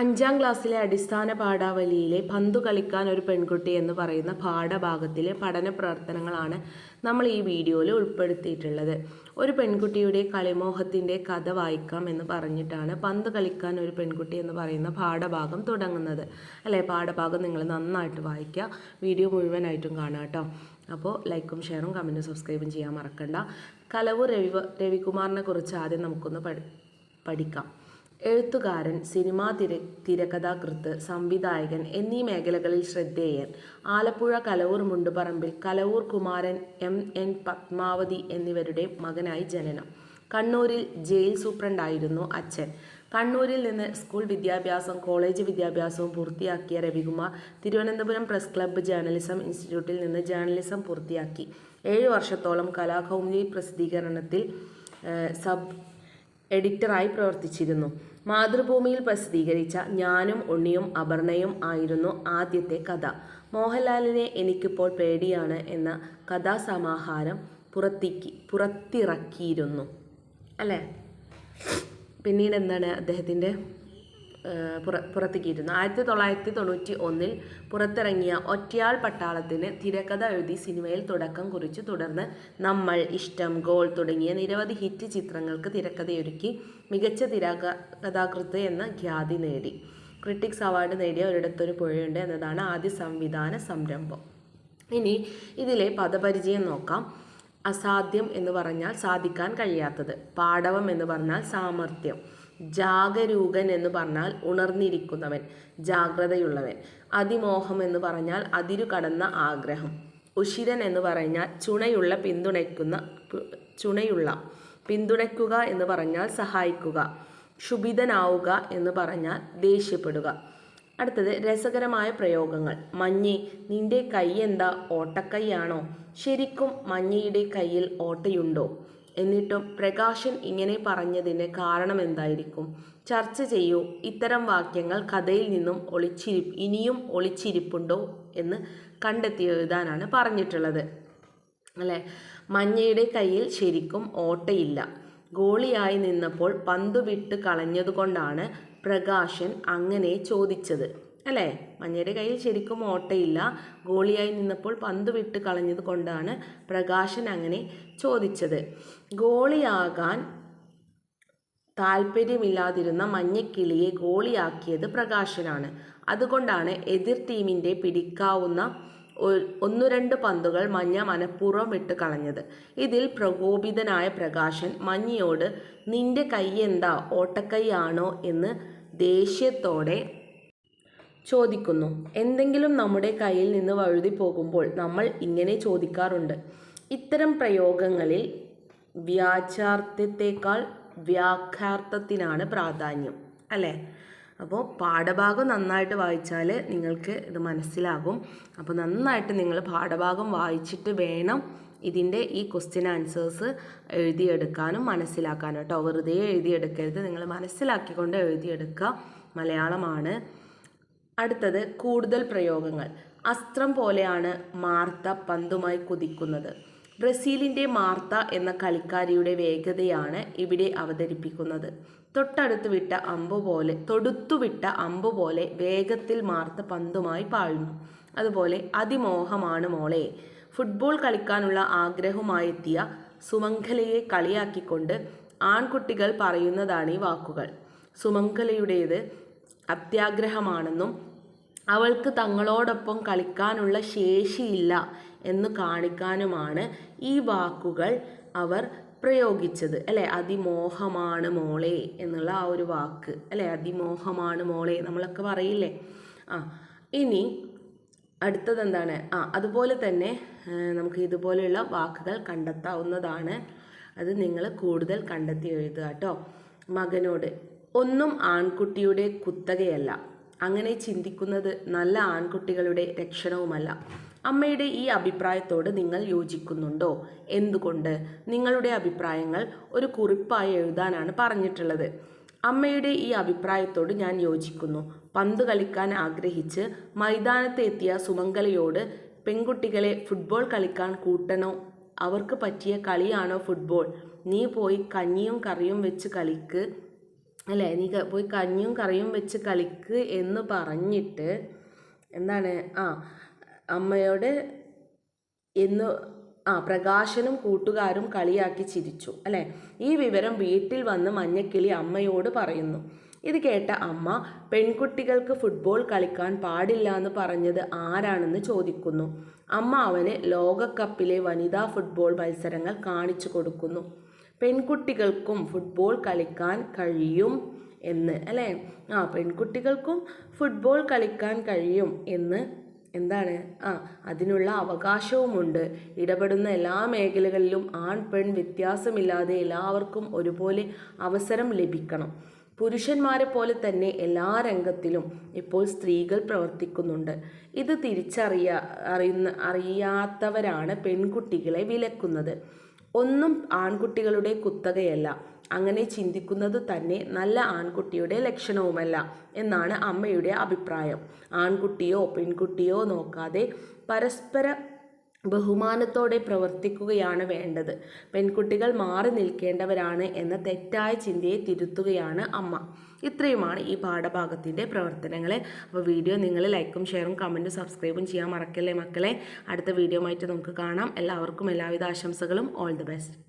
അഞ്ചാം ക്ലാസ്സിലെ അടിസ്ഥാന പാഠാവലിയിലെ പന്തു കളിക്കാൻ ഒരു പെൺകുട്ടി എന്ന് പറയുന്ന പാഠഭാഗത്തിലെ പഠന പ്രവർത്തനങ്ങളാണ് നമ്മൾ ഈ വീഡിയോയിൽ ഉൾപ്പെടുത്തിയിട്ടുള്ളത്. ഒരു പെൺകുട്ടിയുടെ കളിമോഹത്തിന്റെ കഥ വായിക്കാം എന്ന് പറഞ്ഞിട്ടാണ് പന്ത് കളിക്കാൻ ഒരു പെൺകുട്ടി എന്ന് പറയുന്ന പാഠഭാഗം തുടങ്ങുന്നത്. അല്ലേ? പാഠഭാഗം നിങ്ങൾ നന്നായിട്ട് വായിക്കുക. വീഡിയോ മുഴുവനായിട്ടും കാണുക കേട്ടോ. അപ്പോൾ ലൈക്കും ഷെയറും കമന്റും സബ്സ്ക്രൈബും ചെയ്യാൻ മറക്കണ്ട. കലവൂർ രവി രവികുമാറിനെ കുറിച്ച് ആദ്യം നമുക്കൊന്ന് പഠിക്കാം. എഴുത്തുകാരൻ സിനിമാ തിര തിരക്കഥാകൃത്ത് സംവിധായകൻ എന്നീ മേഖലകളിൽ ശ്രദ്ധേയൻ. ആലപ്പുഴ കലവൂർ മുണ്ടുപറമ്പിൽ കലവൂർ കുമാരൻ എം എൻ പത്മാവതി എന്നിവരുടെ മകനായി ജനനം. കണ്ണൂരിൽ ജയിൽ സൂപ്രണ്ടായിരുന്നു അച്ഛൻ. കണ്ണൂരിൽ നിന്ന് സ്കൂൾ വിദ്യാഭ്യാസം കോളേജ് വിദ്യാഭ്യാസവും പൂർത്തിയാക്കിയ Ravikumar Thiruvananthapuram press club journalism ഇൻസ്റ്റിറ്റ്യൂട്ടിൽ നിന്ന് ജേർണലിസം പൂർത്തിയാക്കി. ഏഴ് വർഷത്തോളം കലാകൗമുദി പ്രസിദ്ധീകരണത്തിൽ സബ് എഡിറ്ററായി പ്രവർത്തിച്ചിരുന്നു. മാതൃഭൂമിയിൽ പ്രസിദ്ധീകരിച്ച ഞാനും ഉണ്ണിയും അപർണയും ആയിരുന്നു ആദ്യത്തെ കഥ. മോഹൻലാലിനെ എനിക്കിപ്പോൾ പേടിയാണ് എന്ന കഥാസമാഹാരം പുറത്തിക്കി പുറത്തിറക്കിയിരുന്നു. അല്ലേ? പിന്നീട് എന്താണ് അദ്ദേഹത്തിന്റെ പുറ പുറത്തേക്കിയിരുന്നു ആയിരത്തി തൊള്ളായിരത്തി തൊണ്ണൂറ്റി ഒന്നിൽ പുറത്തിറങ്ങിയ ഒറ്റയാൾ പട്ടാളത്തിന് തിരക്കഥ എഴുതി സിനിമയിൽ തുടക്കം കുറിച്ചു. തുടർന്ന് നമ്മൾ ഇഷ്ടം ഗോൾ തുടങ്ങിയ നിരവധി ഹിറ്റ് ചിത്രങ്ങൾക്ക് തിരക്കഥയൊരുക്കി മികച്ച തിരക്കഥാകൃത്ത് എന്ന ഖ്യാതി നേടി. ക്രിട്ടിക്സ് അവാർഡ് നേടിയ ഒരിടത്തൊരു പുഴയുണ്ട് എന്നതാണ് ആദ്യ സംവിധാന സംരംഭം. ഇനി ഇതിലെ പദപരിചയം നോക്കാം. അസാധ്യം എന്ന് പറഞ്ഞാൽ സാധിക്കാൻ കഴിയാത്തത്. പാടവം എന്ന് പറഞ്ഞാൽ സാമർഥ്യം. ജാഗരൂകൻ എന്ന് പറഞ്ഞാൽ ഉണർന്നിരിക്കുന്നവൻ ജാഗ്രതയുള്ളവൻ അതിമോഹം എന്ന് പറഞ്ഞാൽ അതിരു കടന്ന ആഗ്രഹം. ഉഷിരൻ എന്ന് പറഞ്ഞാൽ ചുണയുള്ള പിന്തുണയ്ക്കുന്ന ചുണയുള്ള പിന്തുണയ്ക്കുക എന്ന് പറഞ്ഞാൽ സഹായിക്കുക ക്ഷുഭിതനാവുക എന്ന് പറഞ്ഞാൽ ദേഷ്യപ്പെടുക. അടുത്തത് രസകരമായ പ്രയോഗങ്ങൾ. മഞ്ഞി നിന്റെ കൈ എന്താ? ഓട്ടക്കൈയാണോ? ശരിക്കും മഞ്ഞയുടെ കയ്യിൽ ഓട്ടയുണ്ടോ? എന്നിട്ടും പ്രകാശൻ ഇങ്ങനെ പറഞ്ഞതിന് കാരണം എന്തായിരിക്കും? ചർച്ച ചെയ്യൂ. ഇത്തരം വാക്യങ്ങൾ കഥയിൽ നിന്നും ഒളിച്ചിരി ഇനിയും ഒളിച്ചിരിപ്പുണ്ടോ എന്ന് കണ്ടെത്തി എഴുതാനാണ് പറഞ്ഞിട്ടുള്ളത്. അല്ലേ? മഞ്ഞയുടെ കയ്യിൽ ശരിക്കും ഓട്ടയില്ല. ഗോളിയായി നിന്നപ്പോൾ പന്ത് വിട്ട് കളഞ്ഞതുകൊണ്ടാണ് പ്രകാശൻ അങ്ങനെ ചോദിച്ചത്. അല്ലേ? മഞ്ഞയുടെ കയ്യിൽ ശരിക്കും ഓട്ടയില്ല. ഗോളിയായി നിന്നപ്പോൾ പന്ത് വിട്ട് കളഞ്ഞത് കൊണ്ടാണ് പ്രകാശൻ അങ്ങനെ ചോദിച്ചത്. ഗോളിയാകാൻ താല്പര്യമില്ലാതിരുന്ന മഞ്ഞക്കിളിയെ ഗോളിയാക്കിയത് പ്രകാശനാണ്. അതുകൊണ്ടാണ് എതിർ ടീമിന്റെ പിടിക്കാവുന്ന ഒന്നു രണ്ട് പന്തുകൾ മഞ്ഞ മനഃപൂർവം വിട്ട് കളഞ്ഞത്. ഇതിൽ പ്രകോപിതനായ പ്രകാശൻ മഞ്ഞയോട് നിന്റെ കൈ എന്താ? ഓട്ടക്കൈയാണോ എന്ന് ദേഷ്യത്തോടെ ചോദിക്കുന്നു. എന്തെങ്കിലും നമ്മുടെ കയ്യിൽ നിന്ന് വഴുതി പോകുമ്പോൾ നമ്മൾ ഇങ്ങനെ ചോദിക്കാറുണ്ട്. ഇത്തരം പ്രയോഗങ്ങളിൽ വ്യാചാർത്ഥ്യത്തെക്കാൾ വ്യാഖ്യാർത്ഥത്തിനാണ് പ്രാധാന്യം. അല്ലേ? അപ്പോൾ പാഠഭാഗം നന്നായിട്ട് വായിച്ചാൽ നിങ്ങൾക്ക് ഇത് മനസ്സിലാകും. അപ്പോൾ നന്നായിട്ട് നിങ്ങൾ പാഠഭാഗം വായിച്ചിട്ട് വേണം ഇതിന്റെ ഈ ക്വസ്റ്റ്യൻ ആൻസേഴ്സ് എഴുതിയെടുക്കാനും മനസ്സിലാക്കാനും. കേട്ടോ വെറുതെ എഴുതിയെടുക്കരുത്. നിങ്ങൾ മനസ്സിലാക്കിക്കൊണ്ട് എഴുതിയെടുക്കുക. മലയാളമാണ്. അടുത്തത് കൂടുതൽ പ്രയോഗങ്ങൾ. അസ്ത്രം പോലെയാണ് മാർത്ത പന്തുമായി കുതിക്കുന്നത്. ബ്രസീലിന്റെ മാർത്ത എന്ന കളിക്കാരിയുടെ വേഗതയാണ് ഇവിടെ അവതരിപ്പിക്കുന്നത്. തൊട്ടടുത്ത് വിട്ട അമ്പ് പോലെ തൊടുത്തുവിട്ട അമ്പ് പോലെ വേഗത്തിൽ മാർത്ത പന്തുമായി പാഴുന്നു. അതുപോലെ അതിമോഹമാണ് മോളെ. ഫുട്ബോൾ കളിക്കാനുള്ള ആഗ്രഹവുമായെത്തിയ സുമംഗലയെ കളിയാക്കിക്കൊണ്ട് ആൺകുട്ടികൾ പറയുന്നതാണ് ഈ വാക്കുകൾ. സുമംഗലയുടേത് അത്യാഗ്രഹമാണെന്നും അവൾക്ക് തങ്ങളോടൊപ്പം കളിക്കാനുള്ള ശേഷിയില്ല എന്ന് കാണിക്കാനുമാണ് ഈ വാക്കുകൾ അവർ പ്രയോഗിച്ചത്. അല്ലെ? അതിമോഹമാണ് മോളെ എന്നുള്ള ആ ഒരു വാക്ക്. അല്ലെ? അതിമോഹമാണ് മോളെ നമ്മളൊക്കെ പറയില്ലേ? ആ ഇനി അടുത്തത് എന്താണ് ആ അതുപോലെ തന്നെ നമുക്ക് ഇതുപോലെയുള്ള വാക്കുകൾ കണ്ടെത്താവുന്നതാണ്. അത് നിങ്ങൾ കൂടുതൽ കണ്ടെത്തി എഴുതുക കേട്ടോ. മകനോട് ഒന്നും ആൺകുട്ടിയുടെ കുത്തകയല്ല. അങ്ങനെ ചിന്തിക്കുന്നത് നല്ല ആൺകുട്ടികളുടെ ലക്ഷണവുമല്ല. അമ്മയുടെ ഈ അഭിപ്രായത്തോട് നിങ്ങൾ യോജിക്കുന്നുണ്ടോ? എന്തുകൊണ്ട്? നിങ്ങളുടെ അഭിപ്രായങ്ങൾ ഒരു കുറിപ്പായി എഴുതാനാണ് പറഞ്ഞിട്ടുള്ളത്. അമ്മയുടെ ഈ അഭിപ്രായത്തോട് ഞാൻ യോജിക്കുന്നു. പന്ത് കളിക്കാൻ ആഗ്രഹിച്ച് മൈതാനത്ത് എത്തിയ സുമംഗലയോട് പെൺകുട്ടികളെ ഫുട്ബോൾ കളിക്കാൻ കൂട്ടണോ? അവർക്ക് പറ്റിയ കളിയാണോ ഫുട്ബോൾ? നീ പോയി കഞ്ഞിയും കറിയും വെച്ച് കളിക്ക്. അല്ലേ? നീ പോയി കഞ്ഞും കറിയും വെച്ച് കളിക്ക് എന്ന് പറഞ്ഞിട്ട് എന്താണ്? ആ അമ്മയോട് എന്ന് ആ പ്രകാശനും കൂട്ടുകാരും കളിയാക്കി ചിരിച്ചു അല്ലേ? ഈ വിവരം വീട്ടിൽ വന്ന് മഞ്ഞക്കിളി അമ്മയോട് പറയുന്നു. ഇത് കേട്ട അമ്മ പെൺകുട്ടികൾക്ക് ഫുട്ബോൾ കളിക്കാൻ പാടില്ല എന്ന് പറഞ്ഞത് ആരാണെന്ന് ചോദിക്കുന്നു. അമ്മ അവന് ലോകകപ്പിലെ വനിതാ ഫുട്ബോൾ മത്സരങ്ങൾ കാണിച്ചു കൊടുക്കുന്നു. പെൺകുട്ടികൾക്കും ഫുട്ബോൾ കളിക്കാൻ കഴിയും എന്ന് അല്ലേ? ആ പെൺകുട്ടികൾക്കും ഫുട്ബോൾ കളിക്കാൻ കഴിയും എന്ന് എന്താണ്? ആ അതിനുള്ള അവകാശവുമുണ്ട്. ഇടപെടുന്ന എല്ലാ മേഖലകളിലും ആൺ പെൺ വ്യത്യാസമില്ലാതെ എല്ലാവർക്കും ഒരുപോലെ അവസരം ലഭിക്കണം. പുരുഷന്മാരെ പോലെ തന്നെ എല്ലാ രംഗത്തിലും ഇപ്പോൾ സ്ത്രീകൾ പ്രവർത്തിക്കുന്നുണ്ട്. ഇത് തിരിച്ചറിയ അറിയുന്ന അറിയാത്തവരാണ് പെൺകുട്ടികളെ വിലക്കുന്നത്. ഒന്നും ആൺകുട്ടികളുടെ കുത്തകയല്ല. അങ്ങനെ ചിന്തിക്കുന്നത് തന്നെ നല്ല ആൺകുട്ടിയുടെ ലക്ഷണവുമല്ല എന്നാണ് അമ്മയുടെ അഭിപ്രായം. ആൺകുട്ടിയോ പെൺകുട്ടിയോ നോക്കാതെ പരസ്പര ബഹുമാനത്തോടെ പ്രവർത്തിക്കുകയാണ് വേണ്ടത്. പെൺകുട്ടികൾ മാറി നിൽക്കേണ്ടവരാണ് എന്ന തെറ്റായ ചിന്തയെ തിരുത്തുകയാണ് അമ്മ. ഇത്രയുമാണ് ഈ പാഠഭാഗത്തിന്റെ പ്രവർത്തനങ്ങൾ അപ്പോൾ വീഡിയോ നിങ്ങൾ ലൈക്കും ഷെയറും കമന്റും സബ്സ്ക്രൈബും ചെയ്യാൻ മറക്കല്ലേ മക്കളെ? അടുത്ത വീഡിയോ ആയിട്ട് നമുക്ക് കാണാം. എല്ലാവർക്കും എല്ലാവിധ ആശംസകളും. All the best.